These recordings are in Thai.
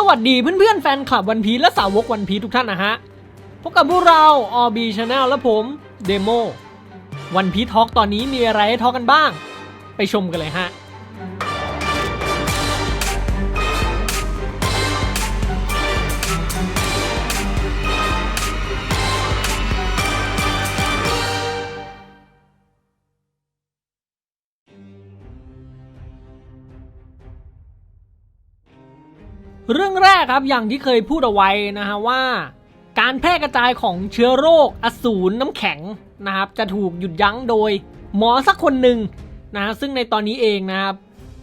สวัสดีเพื่อนๆแฟนคลับวันพีและสาวกวันพีทุกท่านนะฮะ พบกับพวกเรา RB Channel และผมเดโมวันพีทอกตอนนี้มีอะไรให้ทอกกันบ้าง ไปชมกันเลยฮะ เรื่องแรกครับอย่างที่เคยพูดเอาไว้นะฮะว่า การแพร่กระจายของเชื้อโรคอสูรน้ำแข็งนะครับจะถูกหยุดยั้งโดยหมอสักคนหนึ่งนะฮะซึ่งในตอนนี้เองนะครับ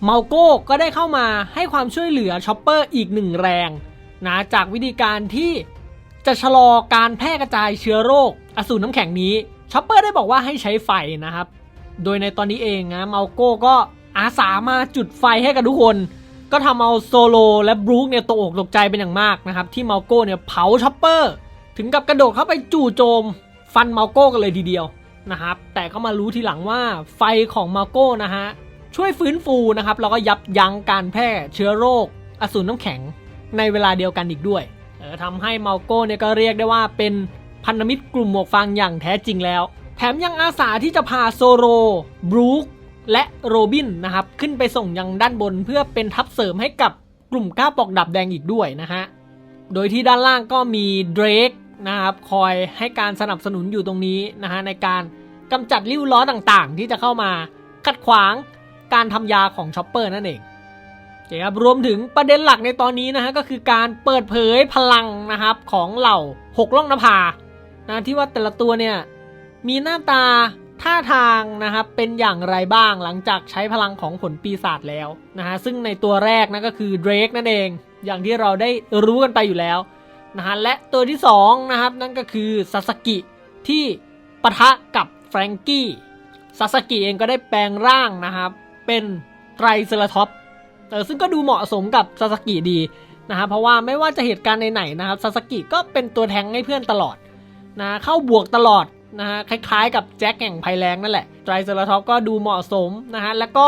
เมาโก้ก็ได้เข้ามาให้ความช่วยเหลือชอปเปอร์อีกหนึ่งแรงนะจากวิธีการที่จะชะลอการแพร่กระจายเชื้อโรคอสูรน้ำแข็งนี้ชอปเปอร์ได้บอกว่าให้ใช้ไฟนะครับ โดยในตอนนี้เองนะเมาโก้ก็อาสามาจุดไฟให้กับทุกคน ก็ทำเอาโซโลและบรูคเนี่ยตกอกตกใจเป็นอย่างมากนะครับ ที่เมาโก้เนี่ยเผาช็อปเปอร์ ถึงกับกระโดดเข้าไปจู่โจม ฟันเมาโก้กันเลยทีเดียวนะครับ แต่ก็มารู้ทีหลังว่าไฟของเมาโก้นะฮะ ช่วยฟื้นฟูนะครับแล้วก็ยับยั้งการแพร่เชื้อโรค อสูรน้ำแข็งในเวลาเดียวกันอีกด้วยเออทำให้เมาโก้เนี่ยก็เรียกได้ว่าเป็นพันธมิตรกลุ่มหมวกฟางอย่างแท้จริงแล้ว แถมยังอาสาที่จะพาโซโลบรูค และโรบินนะครับขึ้นไปส่งยังด้านบนเพื่อเป็นทัพเสริมให้กับกลุ่มก้าวปอกดับแดงอีกด้วยนะฮะโดยที่ด้านล่างก็มีเดรกนะครับคอยให้การสนับสนุนอยู่ตรงนี้นะฮะในการกำจัดริ้วล้อต่างๆ ที่จะเข้ามาขัดขวางการทำยาของชอปเปอร์นั่นเองโอเคครับรวมถึงประเด็นหลักในตอนนี้นะฮะก็คือการเปิดเผยพลังนะครับของเหล่าหกล่องนภานะที่ว่าแต่ละตัวเนี่ยมีหน้าตา ท่าทางนะครับเป็นอย่างไรบ้างหลังจากใช้พลังของผลปีศาจแล้วนะฮะซึ่งในตัวแรกนั่นก็คือเดรกนั่นเอง อย่างที่เราได้รู้กันไปอยู่แล้วนะฮะและตัวที่2นะครับนั่นก็คือซาสกิที่ปะทะกับแฟรงกี้ซาสกิเองก็ได้แปลงร่างนะครับเป็นไตรเซราท็อปเออซึ่งก็ดูเหมาะสมกับซาสกิดีนะครับเพราะว่าไม่ว่าจะเหตุการณ์ไหนๆนะครับซาสกิก็เป็นตัวแทงให้เพื่อนตลอดนะเข้าบวกตลอด นะฮะคล้ายๆ กับแจ็คแห่งภัยแรงนั่นแหละไตรเซราท็อปก็ดูเหมาะสมนะฮะแล้วก็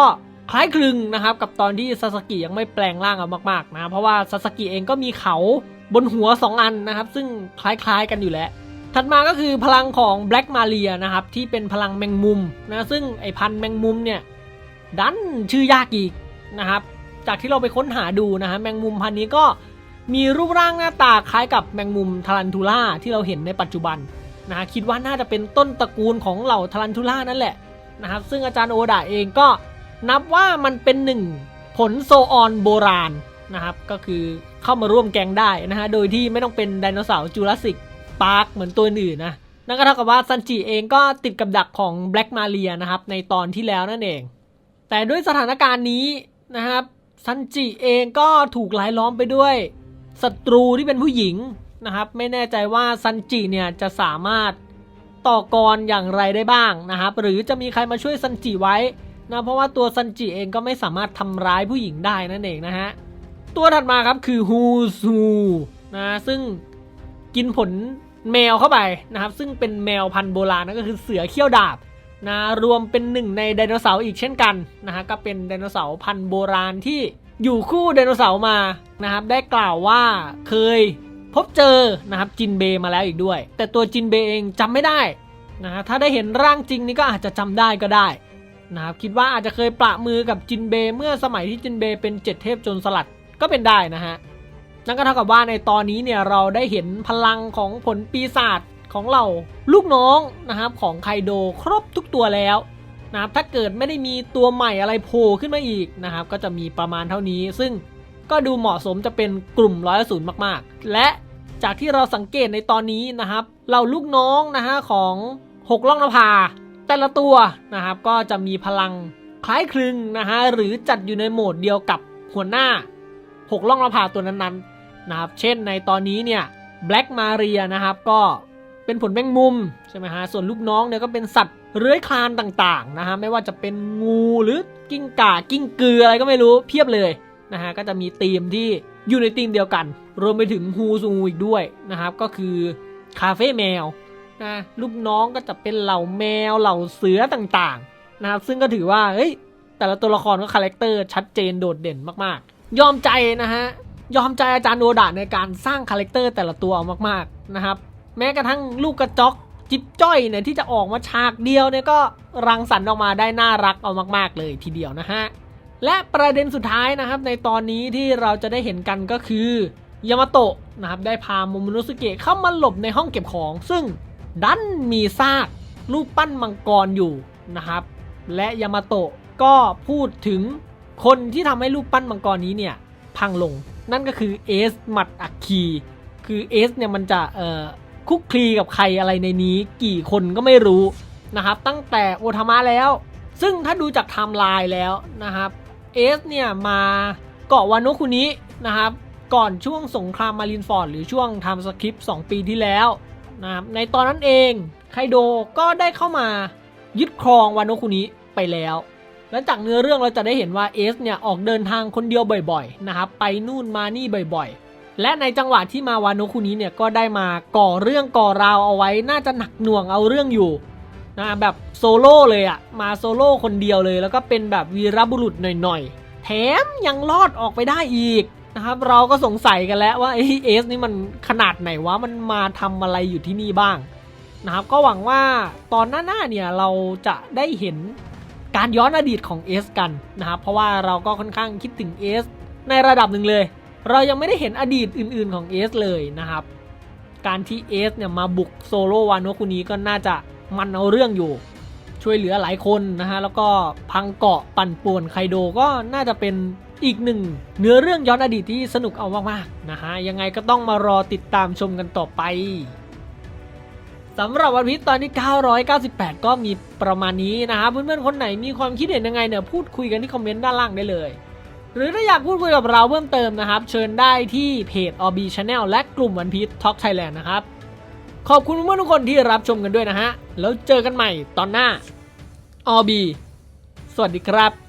คล้ายคลึงนะครับกับตอนที่ซาสกิยังไม่แปลงร่างเอามากๆนะเพราะว่าซาสกิเองก็มีเขาบนหัว 2 อันนะครับซึ่งคล้ายๆกันอยู่แล้ว ถัดมาก็คือพลังของแบล็กมาเรียนะครับที่เป็นพลังแมงมุมนะซึ่งไอพันแมงมุมเนี่ยดันชื่อยากอีกนะครับจากที่เราไปค้นหาดูนะฮะแมงมุมพันนี้ก็มีรูปร่างหน้าตาคล้ายกับแมงมุมทารันทูล่าที่เราเห็นในปัจจุบัน นะคิดว่าน่าจะเป็นต้นตระกูลของเหล่าทารันทูล่านั่นแหละนะครับซึ่งอาจารย์โอดาเองก็นับว่ามันเป็นหนึ่งผลโซออนโบราณนะครับก็คือเข้ามาร่วมแกงได้นะฮะโดยที่ไม่ต้องเป็นไดโนเสาร์จูราสสิกปาร์คเหมือนตัวอื่นนะนั่นก็เท่ากับว่าซันจิเองก็ติดกับดักของแบล็กมาเรียนะครับในตอนที่แล้วนั่นเอง แต่ด้วยสถานการณ์นี้นะครับซันจิเองก็ถูกลายล้อมไปด้วยศัตรูที่เป็นผู้หญิง นะครับ ไม่แน่ใจว่าซันจิเนี่ยจะสามารถต่อกรอย่างไรได้บ้างนะครับ หรือจะมีใครมาช่วยซันจิไว้นะเพราะว่าตัวซันจิเองก็ไม่สามารถทำร้ายผู้หญิงได้นั่นเองนะฮะตัวถัดมาครับคือฮูซูนะซึ่งกินผลแมวเข้าไปนะครับ ซึ่งเป็นแมวพันธุ์โบราณนั่นก็คือเสือเขี้ยวดาบนะรวมเป็นหนึ่งในไดโนเสาร์อีกเช่นกันนะฮะก็เป็นไดโนเสาร์พันธุ์โบราณที่อยู่คู่ไดโนเสาร์มานะครับ ได้กล่าวว่าเคย พบเจอนะครับจินเบมาแล้วอีกด้วย แต่ตัวจินเบเองจำไม่ได้นะฮะถ้าได้เห็นร่างจริงนี่ก็อาจจะจำได้ก็ได้นะครับคิดว่าอาจจะเคยประมือกับจินเบเมื่อสมัยที่จินเบเป็นเจ็ดเทพจรสลัดก็เป็นได้นะฮะนั่นก็เท่ากับว่าในตอนนี้เนี่ยเราได้เห็นพลังของผลปีศาจของเราลูกน้องนะครับของไคโดครบทุกตัวแล้วนะครับถ้าเกิดไม่ได้มีตัวใหม่อะไรโผล่ขึ้นมาอีกนะครับก็จะมีประมาณเท่านี้ ซึ่งก็ดูเหมาะสมจะเป็นกลุ่มร้อยศูนย์มากๆ และ จากที่เราสังเกตในตอนนี้นะครับเราลูกน้องนะฮะของหกล่องนภา แต่ละตัวนะครับก็จะมีพลังคล้ายคลึงนะฮะหรือจัดอยู่ในโหมดเดียวกับหัวหน้าหกล่องนภาตัวนั้นๆนะครับเช่นในตอนนี้เนี่ยแบล็กมาเรียนะครับก็เป็นผลแมงมุมใช่ไหมฮะส่วนลูกน้องเนี่ยก็เป็นสัตว์เลื้อยคลานต่างๆนะฮะไม่ว่าจะเป็นงูหรือกิ้งก่ากิ้งกืออะไรก็ไม่รู้เพียบเลย นะฮะก็จะมีธีมที่อยู่ในธีมเดียวกัน รวมไปถึงฮูซูอีกด้วยนะครับ ก็คือคาเฟ่แมวนะลูกน้องก็จะเป็นเหล่าแมวเหล่าเสือต่างๆนะครับซึ่งก็ถือว่าเฮ้ยแต่ละตัวละครก็คาแรคเตอร์ชัดเจนโดดเด่นมากๆ ยอมใจนะฮะยอมใจอาจารย์โอดะในการสร้างคาแรคเตอร์แต่ละตัวเอามากๆนะครับแม้กระทั่งลูกกระจอกจิ๊บจ้อยเนี่ยที่จะออกมาฉากเดียวเนี่ยก็รังสรรค์ออกมาได้น่ารักเอามาก ๆ เลยทีเดียวนะฮะ และประเด็นสุดท้ายนะครับในตอนนี้ที่เราจะได้เห็นกันก็คือยามาโตะนะครับได้พาโมโมโนสุเกะเข้ามาหลบในห้องเก็บของ ซึ่งดันมีซากรูปปั้นมังกรอยู่นะครับ และยามาโตะก็พูดถึงคนที่ทำให้รูปปั้นมังกรนี้เนี่ยพังลง นั่นก็คือเอสมัดอักคี คือเอสเนี่ยมันจะเอ่อคุกคลีกับใครอะไรในนี้กี่คนก็ไม่รู้นะครับ ตั้งแต่โอทามะแล้ว ซึ่งถ้าดูจากไทม์ไลน์แล้วนะครับ เอสเนี่ยมาเกาะวานุคุนินะครับก่อนช่วงสงครามมารินฟอร์ดหรือช่วงทม์สคริปต์2ปีที่แล้วนะครับในตอนนั้นเองไคโดก็ได้เข้ามายึดครองวานุคุนิไปแล้วและจากเนื้อเรื่องเราจะได้เห็นว่าเอสเนี่ยออกเดินทางคนเดียวบ่อยๆนะครับไปนู่นมานี่บ่อยๆ และในจังหวะที่มาวานุคุนิเนี่ยก็ได้มาก่อเรื่องก่อราวเอาไว้น่าจะหนักหน่วงเอาเรื่องอยู่ นะแบบโซโล่เลยอะมาโซโล่คนเดียวเลย แล้วก็เป็นแบบวีรบุรุษหน่อยๆ แถมยังรอดออกไปได้อีกนะครับเราก็สงสัยกันแล้วว่าไอเอสนี่มันขนาดไหนวะมันมาทำอะไรอยู่ที่นี่บ้างนะครับก็หวังว่าตอนหน้าๆเนี่ยเราจะได้เห็นการย้อนอดีตของเอสกันนะครับเพราะว่าเราก็ค่อนข้างคิดถึงเอสในระดับหนึ่งเลย เรายังไม่ได้เห็นอดีตอื่นๆของเอสเลยนะครับ การที่เอสเนี่ยมาบุกโซโลวานโนคุนี้ก็น่าจะ มันเอาเรื่องอยู่ ช่วยเหลือหลายคนนะฮะแล้วก็พังเกาะปั่นป่วนไคโดก็น่าจะเป็นอีกหนึ่งเนื้อเรื่องย้อนอดีตที่สนุกเอามากๆนะฮะยังไงก็ต้องมารอติดตามชมกันต่อไปสำหรับวันพีชตอนที่ 998 ก็มีประมาณนี้นะครับเพื่อนๆคนไหนมีความคิดเห็นยังไงเนี่ยพูดคุยกันที่คอมเมนต์ด้านล่างได้เลย หรือถ้าอยากพูดคุยกับเราเพิ่มเติมนะครับ เชิญได้ที่เพจ OB Channel และกลุ่มวันพีช Talk Thailand นะครับ ขอบคุณเพื่อนทุกคนที่รับชมกันด้วยนะฮะ แล้วเจอกันใหม่ตอนหน้าอบีสวัสดีครับ